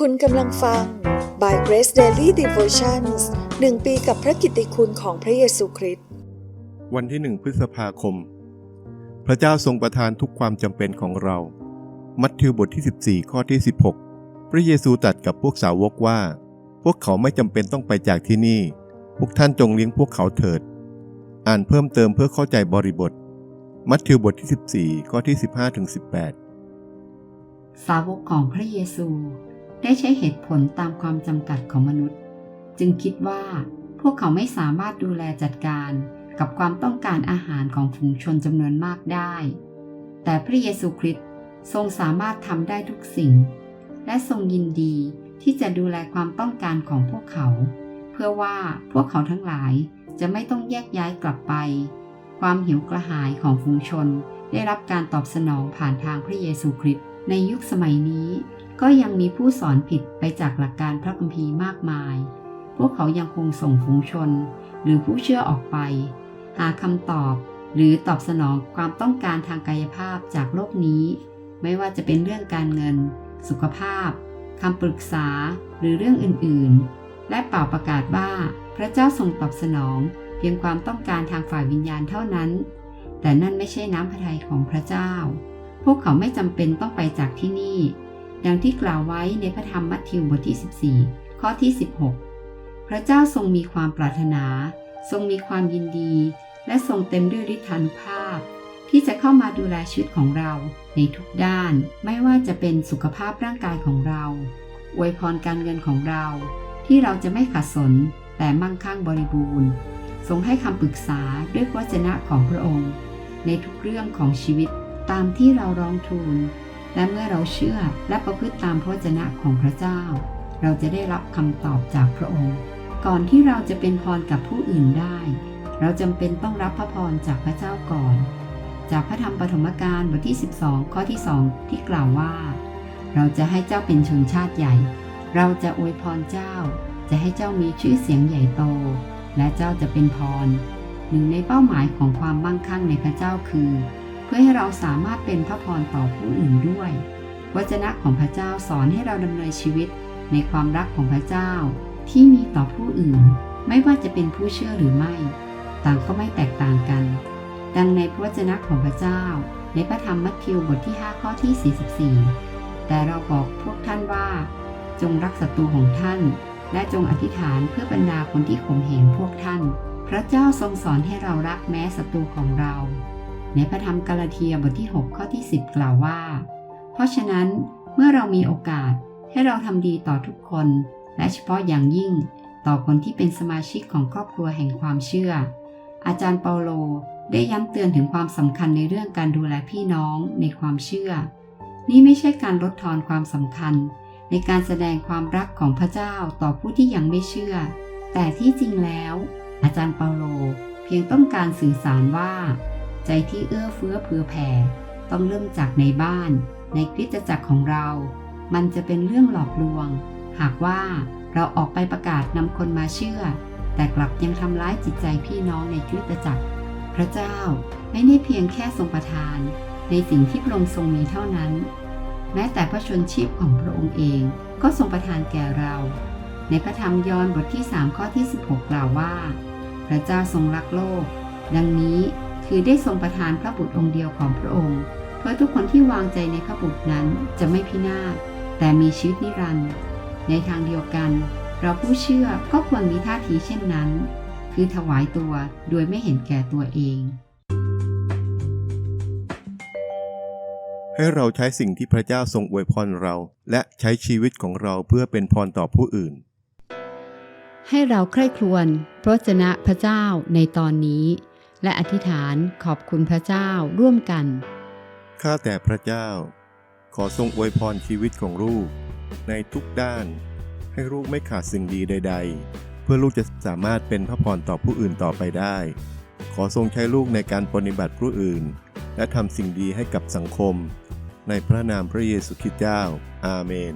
คุณกำลังฟัง By Grace Daily Devotions หนึ่งปีกับพระกิตติคุณของพระเยซูคริสต์ วันที่หนึ่งพฤษภาคม พระเจ้าทรงประทานทุกความจำเป็นของเรา มัทธิวบทที่ 14 ข้อที่ 16 พระเยซูตรัสกับพวกสาวกว่า พวกเขาไม่จำเป็นต้องไปจากที่นี่ พวกท่านจงเลี้ยงพวกเขาเถิด อ่านเพิ่มเติมเพื่อเข้าใจบริบท มัทธิวบทที่ 14 ข้อที่ 15ถึง18 สาวกของพระเยซู ได้ใช้เหตุผลตามความจำกัดของมนุษย์ จึงคิดว่าพวกเขาไม่สามารถดูแลจัดการกับความต้องการอาหารของฝูงชนจำนวนมากได้ แต่พระเยซูคริสต์ทรงสามารถทำได้ทุกสิ่ง และทรงยินดีที่จะดูแลความต้องการของพวกเขา เพื่อว่าพวกเขาทั้งหลายจะไม่ต้องแยกย้ายกลับไป ความหิวกระหายของฝูงชนได้รับการตอบสนองผ่านทางพระเยซูคริสต์ในยุคสมัยนี้ ก็ยังมีผู้สอนผิดไปจากหลักการพระคัมภีร์มากมาย พวกเขายังคงส่งฝูงชน หรือผู้เชื่อออกไป หาคำตอบ หรือตอบสนองความต้องการทางกายภาพจากโลกนี้ ไม่ว่าจะเป็นเรื่องการเงิน สุขภาพคำปรึกษาหรือเรื่องอื่นๆ และเป่าประกาศว่า พระเจ้าทรงตอบสนอง เพียงความต้องการทางฝ่ายวิญญาณเท่านั้น แต่นั่นไม่ใช่น้ำพระทัยของพระเจ้า พวกเขาไม่จำเป็นต้องไปจากที่นี่ ดังที่กล่าวไว้ในพระธรรมมัทธิวบทที่ 14 ข้อที่ 16 พระเจ้าทรงมีความปรารถนา ทรงมีความยินดี และทรงเต็มด้วยฤทธานุภาพ ที่จะเข้ามาดูแลชีวิตของเราในทุกด้าน ไม่ว่าจะเป็นสุขภาพร่างกายของเราอวยพรการเงินของเรา ที่เราจะไม่ขัดสนแต่มั่งคั่งบริบูรณ์ ทรงให้คำปรึกษาด้วยวจนะของพระองค์ ในทุกเรื่องของชีวิตตามที่เราร้องทูล และเมื่อเราเชื่อและประพฤติตามพระวจนะของพระเจ้า เราจะได้รับคำตอบจากพระองค์ ก่อนที่เราจะเป็นพรกับผู้อื่นได้ เราจำเป็นต้องรับพระพรจากพระเจ้าก่อน จากพระธรรมปฐมกาลบทที่ 12 ข้อที่ 2 ที่กล่าวว่า เราจะให้เจ้าเป็นชนชาติใหญ่ เราจะอวยพรเจ้า จะให้เจ้ามีชื่อเสียงใหญ่โต และเจ้าจะเป็นพร หนึ่งในเป้าหมายของความมั่งคั่งในพระเจ้าคือ พื่อให้เราสามารถเป็นพระพรต่อผู้อื่นด้วย วจนะของพระเจ้าสอนให้เราดำเนินชีวิตในความรักของพระเจ้า ที่มีต่อผู้อื่น ไม่ว่าจะเป็นผู้เชื่อหรือไม่ ต่างก็ไม่แตกต่างกัน ดังในพระวจนะของพระเจ้า ในพระธรรมมัทธิวบทที่ 5 ข้อที่ 44 แต่เราบอกพวกท่านว่า จงรักศัตรูของท่าน และจงอธิษฐานเพื่อบรรดาคนที่ข่มเหงพวกท่าน พระเจ้าทรงสอนให้เรารักแม้ศัตรูของเรา ในพระธรรมกาลาเทียบทที่ 6 ข้อที่ 10 กล่าวว่า เพราะฉะนั้นเมื่อเรามีโอกาสให้เราทำดีต่อทุกคน และเฉพาะอย่างยิ่งต่อคนที่เป็นสมาชิกของครอบครัวแห่งความเชื่อ อาจารย์เปาโลได้ย้ำเตือนถึงความสำคัญในเรื่องการดูแลพี่น้องในความเชื่อ นี่ไม่ใช่การลดทอนความสำคัญ ในการแสดงความรักของพระเจ้าต่อผู้ที่ยังไม่เชื่อ แต่ที่จริงแล้ว อาจารย์เปาโลเพียงต้องการสื่อสารว่า ใจที่เอื้อเฟื้อเผื่อแผ่ ต้องเริ่มจากในบ้าน ในคริสตจักรของเรา มันจะเป็นเรื่องหลอกลวง หากว่าเราออกไปประกาศนำคนมาเชื่อ แต่กลับยังทำร้ายจิตใจพี่น้องในคริสตจักร พระเจ้าไม่ได้เพียงแค่ทรงประทาน ในสิ่งที่พระองค์ทรงมีเท่านั้น แม้แต่พระชนชีพของพระองค์เองก็ทรงประทานแก่เรา ในพระธรรมยอห์นบทที่ 3 ข้อที่ 16 กล่าวว่า พระเจ้าทรงรักโลก ดังนี้ คือได้ทรงประทานพระบุตรองค์เดียวของพระองค์ เพื่อทุกคนที่วางใจในพระบุตรนั้นจะไม่พินาศแต่มีชีวิตนิรันดร์ในทางเดียวกัน เราผู้เชื่อก็ควรมีท่าทีเช่นนั้น คือถวายตัวโดยไม่เห็นแก่ตัวเอง ให้เราใช้สิ่งที่พระเจ้าทรงอวยพรเรา และใช้ชีวิตของเราเพื่อเป็นพรต่อผู้อื่น ให้เราใคร่ครวญพระวจนะพระเจ้าในตอนนี้ และอธิษฐานขอบคุณพระเจ้าร่วมกัน ข้าแต่พระเจ้า ขอทรงอวยพรชีวิตของลูก ในทุกด้าน ให้ลูกไม่ขาดสิ่งดีใด ๆ เพื่อลูกจะสามารถเป็นพระพรต่อผู้อื่นต่อไปได้ ขอทรงใช้ลูกในการปฏิบัติผู้อื่น และทำสิ่งดีให้กับสังคม ในพระนามพระเยซูคริสต์เจ้า อาเมน